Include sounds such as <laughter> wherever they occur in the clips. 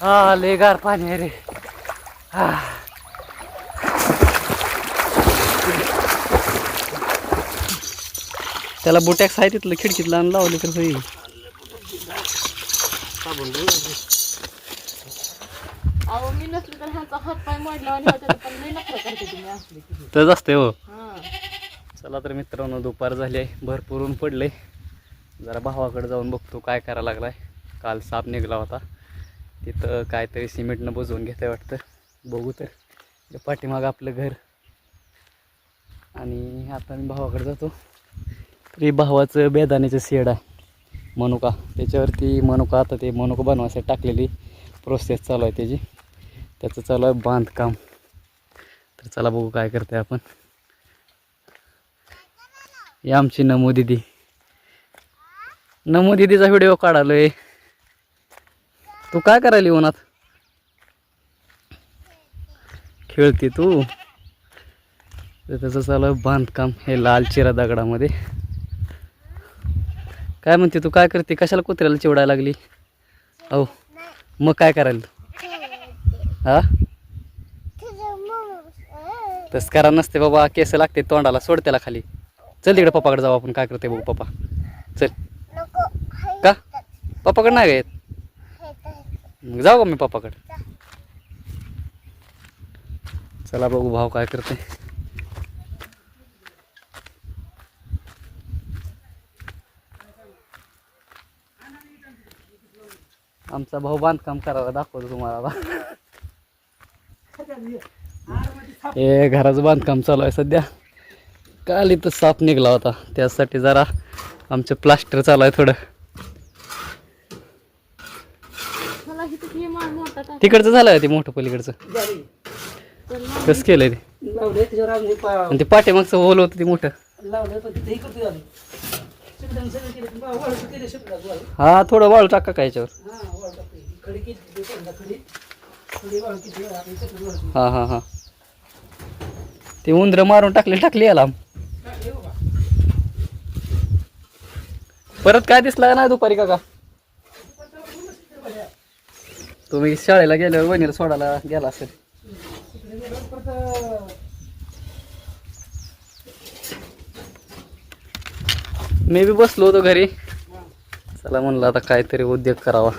हा लय गार पाणी आहे रे. हा. त्याला बुटॅक्स आहे तिथलं खिडकीत लावून लावले तर होईल. अहो मी नसली तर ह्याचा हात पाय मोडला आणि ह्याच्यात पण लई नखरं करते तुम्ही असली. की. तच असते हो. हा. चला तर मित्रांनो दुपार झाली आहे. भरपूर ऊन पडले जरा भावाकडे जाऊन बघतो काय करायला लागलाय. काल साप निघाला होता. तिथं काहीतरी सिमेंटनं बुजवून घेतंय वाटतं. बघू तर. पाठीमागं आपलं घर. आणि आता मी भावाकडे जातो. तर हे भावाचं बेदाण्याचं शेड आहे. मनुका. त्याच्यावरती मनुका आता ते मनुका बनवायसाठी टाकलेली प्रोसेस चालू आहे त्याची. त्याचं चालू आहे बांधकाम. तर चला बघू काय करते आपण. ही आमची नमो दिदी. नमो दिदीचा व्हिडिओ काढालोय. तू काय करायली उन्हात? खेळते तू? तर त्याचं चालू आहे बांधकाम हे लाल चिरा दगडामध्ये. काय म्हणते तू? काय करते? कशाला कुत्र्याला चिवडायला लागली? हो मग काय करायला? तू हा? तसं करा नसते बाबा केस लागते तोंडाला सोड त्याला खाली. चल तिकडे पप्पाकडे जाऊ आपण काय करते बघू पप्पा. चल. का? पप्पाकडे नाही येत? मग जाऊ का मी पप्पाकडे? चला बघू भाऊ काय करते. आमचा भाऊ बांधकाम करायला दाखवतो तुम्हाला. हे घराचं बांधकाम चालू आहे सध्या. काल इथं साप निघला होता. त्यासाठी जरा आमचं प्लास्टर चालू आहे थोडं मला इथं की मान मोठा टाक तिकडचं झालं का ते मोठं पलीकडचं. कसं केलंय ते आणि ते पाठीमागचं होल होतं ते मोठं. हा थोडं वाळू टाका का याच्यावर हा. हा हा ते उंदरं मारून टाकले टाकली याला. परत काय दिसला नाही दुपारी काका तुम्ही शाळेला गेल्यावर वहिनीला सोडायला गेला असेल. मी बी बसलो होतो घरी. चला म्हणलं आता काहीतरी उद्योग करावा.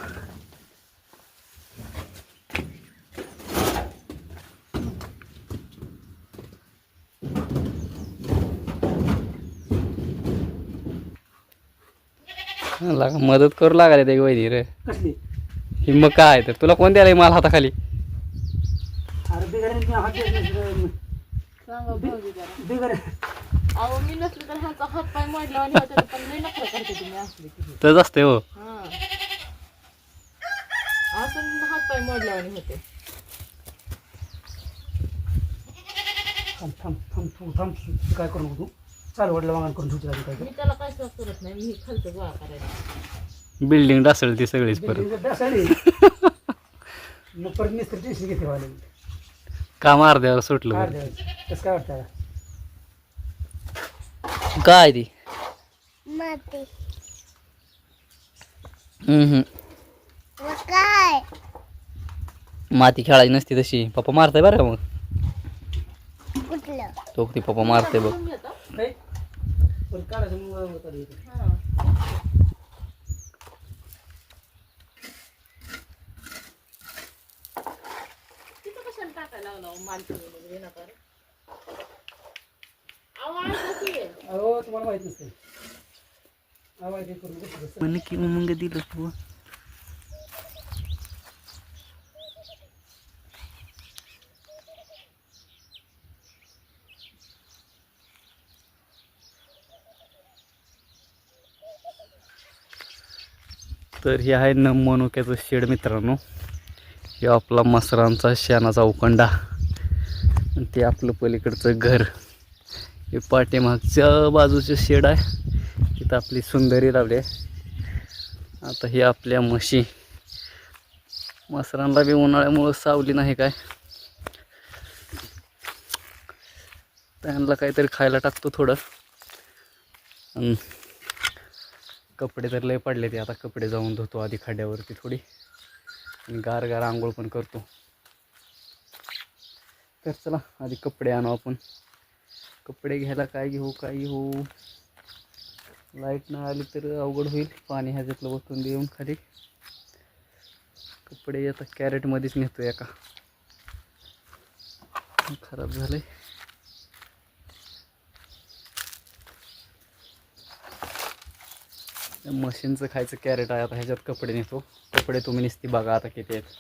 मदत करू लागायला ते वहिनी रे. कसली? ही मग काय तर? तुला कोण द्यायला माल हाताखाली? अहो मी नसली तर ह्याचा हात पाय मोडला आणि ह्याच्यात पण लई नखरं करते तुम्ही असली. की. तच असते हो. हा. असं हात पाय मोडला आणि होते. थांब थांब थांब तू थांब. तू काय करू नको तू? चालू वाटलं मागण करून ठेवते आधी काय मी त्याला काय करत नाही मी खालचं गोळा करायला. बिल्डिंग डासळ ती सगळीच परत. बिल्डिंग डासाळी. <laughs> मग परत मिस्त्री टेन्शन घेते वाले काम अर्ध्यावर सुटलं काय बरं. द्यायचं कसं काय वाटतं आता? काय ती? माती. हम्म, हम्म. मग काय? माती खेळायची नसती तशी. पप्पा मारताय बरं का मग? कुठलं? तो ती पप्पा मारते बघ. पण काढायचं मग होतं रे इथे. हा. तिथं कशाला टाकायला लागला हो मालकी वगैरे नका रे. अहो, तुम्हाला माहीत नसते आवाज करून म्हणे की मग दिलं तू. तर हे आहे न मनुक्याचं शेड मित्रांनो. हे आपला मसरांचा शेणाचा उकंडा. आणि ते आपलं पलीकडचं घर. हे पाठीमागच्या बाजूचं शेड आहे. तिथं आपली सुंदरी लावली आहे. आता ही आपल्या म्हशी. मसरांना बी उन्हाळ्यामुळं सावली नाही काय. त्यांना काहीतरी खायला टाकतो थोडं. कपडे तर लय पडले ते आता कपडे जाऊन धुतो आधी खाड्यावरती थोडी. आणि गार गार आंघोळ पण करतो. तर चला आधी कपडे आणू आपण. कपडे घ्यायला काय घेऊ काय घेऊ? लाइट नाही आली तर अवघड होईल. पाणी ह्याच्यातलं बसून देऊन खाली. कपडे आता कॅरेटमध्येच नेतो एका. खराब झाले मशीनचं खायचं कॅरेट आहे आता ह्याच्यात कपडे नेतो. कपडे तुम्ही निसती बघा आता किती आहेत.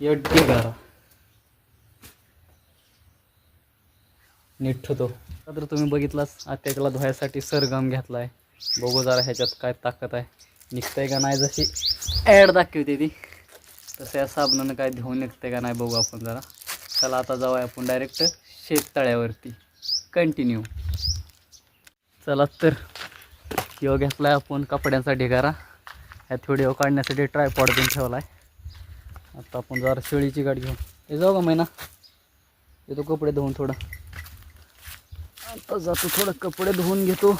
योग्य नीट ठेवतो. तर तुम्ही बघितलाच त्याला धुवायसाठी सरगम घेतलाय. बघू जरा ह्याच्यात काय ताकद आहे. निघतंय का नाही जशी ॲड दाखवते ती. तसं या साबणानं काय धुवून निघतंय का नाही बघू आपण जरा. चला आता जाऊया आपण डायरेक्ट शेततळ्यावरती. कंटिन्यू चला तर यो आहे आपण कपड्यांचा ढिगारा. ह्यात व्हिडिओ काढण्यासाठी ट्रायपॉड पण ठेवला आहे आता आपण जरा शेळीची गाडी घेऊन हे जाऊ का महिना येतो कपडे धुवून थोडं. आता जातो थोडं कपडे धुवून घेतो.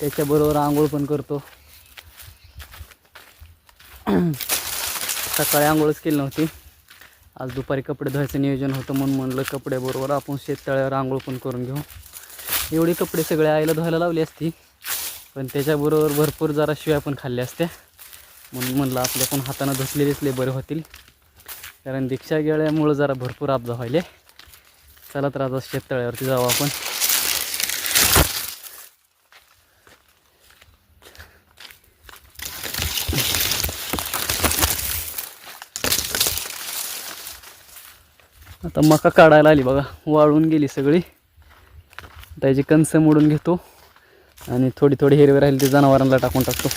त्याच्याबरोबर आंघोळ पण करतो. <clears throat> सकाळी आंघोळच केली नव्हती. आज दुपारी कपडे धुवायचं नियोजन होतं म्हणून म्हणलं कपड्याबरोबर आपण शेततळ्यावर आंघोळ पण करून घेऊ. एवढी कपडे सगळे आईला धुवायला लावली असती पण त्याच्याबरोबर भरपूर जरा शिव्या पण खाल्ल्या असत्या. म्हणून म्हणलं आपल्या पण हातानं धुतलेलेच लय बरे होतील. कारण दीक्षा गेल्यामुळं जरा भरपूर आपदा व्हायले. चला तर आता शेततळ्यावरती जाऊ आपण. आता मका काढायला आली बघा. वाळून गेली सगळी. त्याची कणसं मोडून घेतो. आणि थोडी थोडी हिरवी राहिली ते जनावरांना टाकून टाकतो.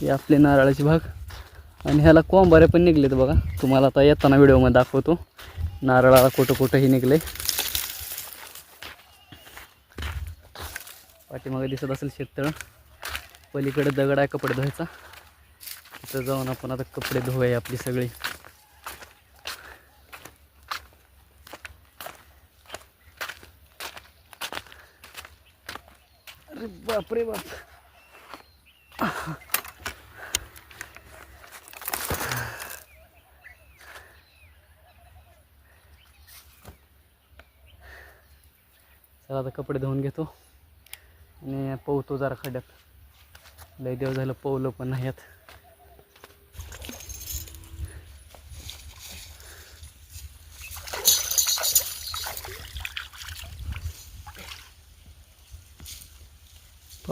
हे आपली नारळाची भाग. आणि ह्याला कोंबारे पण निघलेत बघा. तुम्हाला आता येताना व्हिडिओमध्ये दाखवतो. नारळाला कुठं कुठंही निघले पाठीमागे दिसत असेल शेततळ. पलीकडे दगड आहे कपडे धुवायचा. तिथं जाऊन आपण आता कपडे धुवाय आपली सगळी. बापरे बाप चला आता कपडे धुवून घेतो. आणि पोहतो जरा खड्ड्यात. लय दिवस झालं पोहलं पण नाही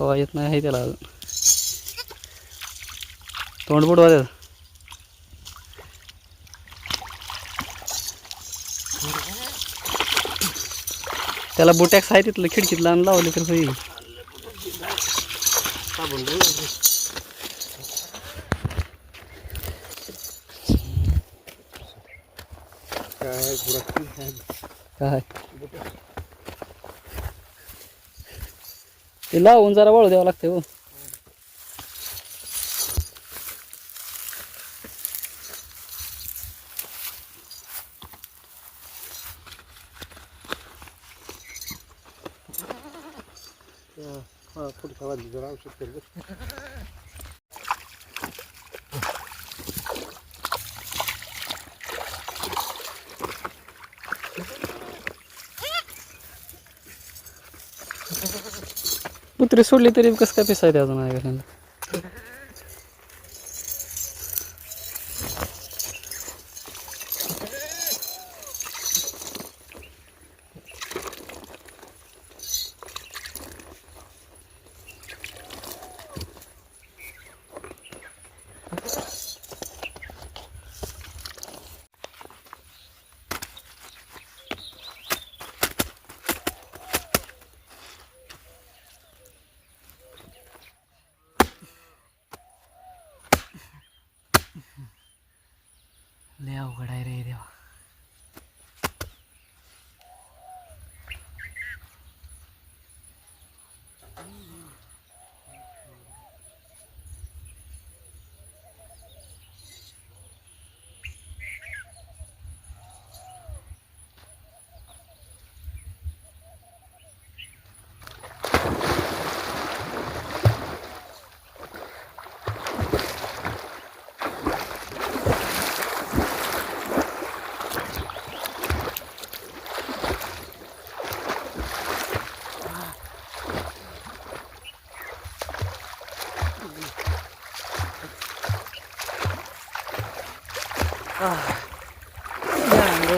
पोहा येत नाही आहे त्याला अजून. तोंड बुडवा त्याचं. त्याला बुटॅक्स आहे तिथलं खिडकीतलं आणि लावले तर होईल. काय? ते लावून जरा वाळू द्यावं लागतंय हो. पुढच्या वाजली जरा औषध कर कुत्रे सोडले तरी कसं काय पिसायते अजून आहे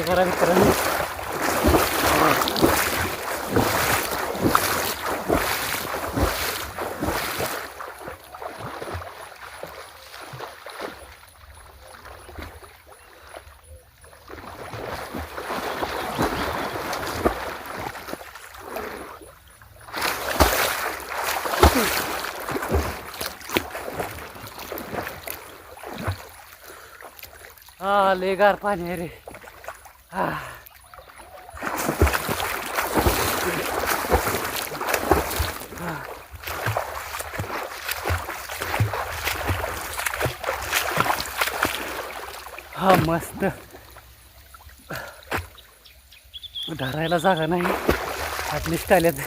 करा मित्रांनो हा लय गार पाणी आहे रे. हा. हा मस्त. धरायला जागा नाही. ॲटलिस्ट आल्यात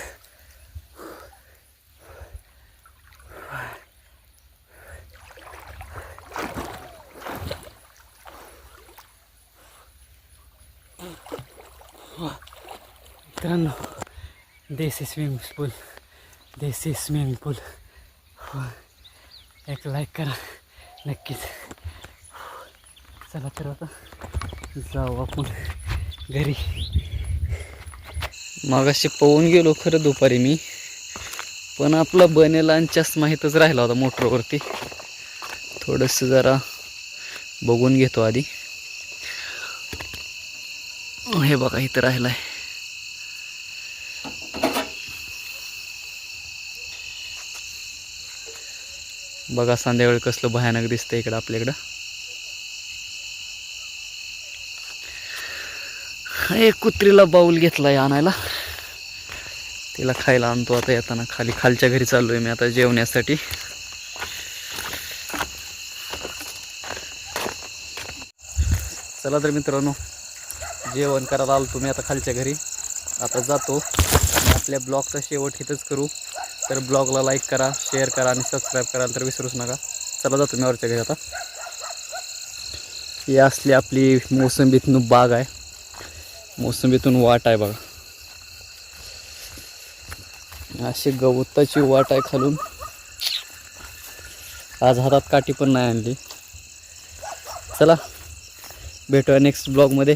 मित्रांनो देसी स्विमिंग पूल देसी स्विमिंग पूल एक लाईक करा नक्कीच चला तर आता जाऊ आपण घरी मागाशी पळून गेलो खरं दुपारी मी. पण आपला बनेला आणि चष्मा इथंच राहिला होता मोटरवरती. थोडंसं जरा बघून घेतो आधी. Oh, हे बघा इथं राहिलाय. बघा संध्याकाळी कसलं भयानक दिसतं इकडं आपल्याकडं. एक कुत्रीला बाऊल घेतलाय आणायला. तिला खायला आणतो आता येताना खाली खालच्या घरी चाललोय मी आता जेवण्यासाठी. चला तर मित्रांनो जेवण करायला आलो तुम्ही आता खालच्या घरी. आता जातो. आणि आपल्या ब्लॉगचा शेवट इथंच करू. तर ब्लॉगला लाईक करा शेअर करा आणि सबस्क्राईब करायला तर विसरूच नका. चला जातो मी वरच्या घरी आता. ही असली आपली मोसंबीतून बाग आहे. मोसंबीतून वाट आहे बघा. अशी गवताची वाट आहे खालून. आज हातात काठी पण नाही आणली. चला भेटूया नेक्स्ट ब्लॉगमध्ये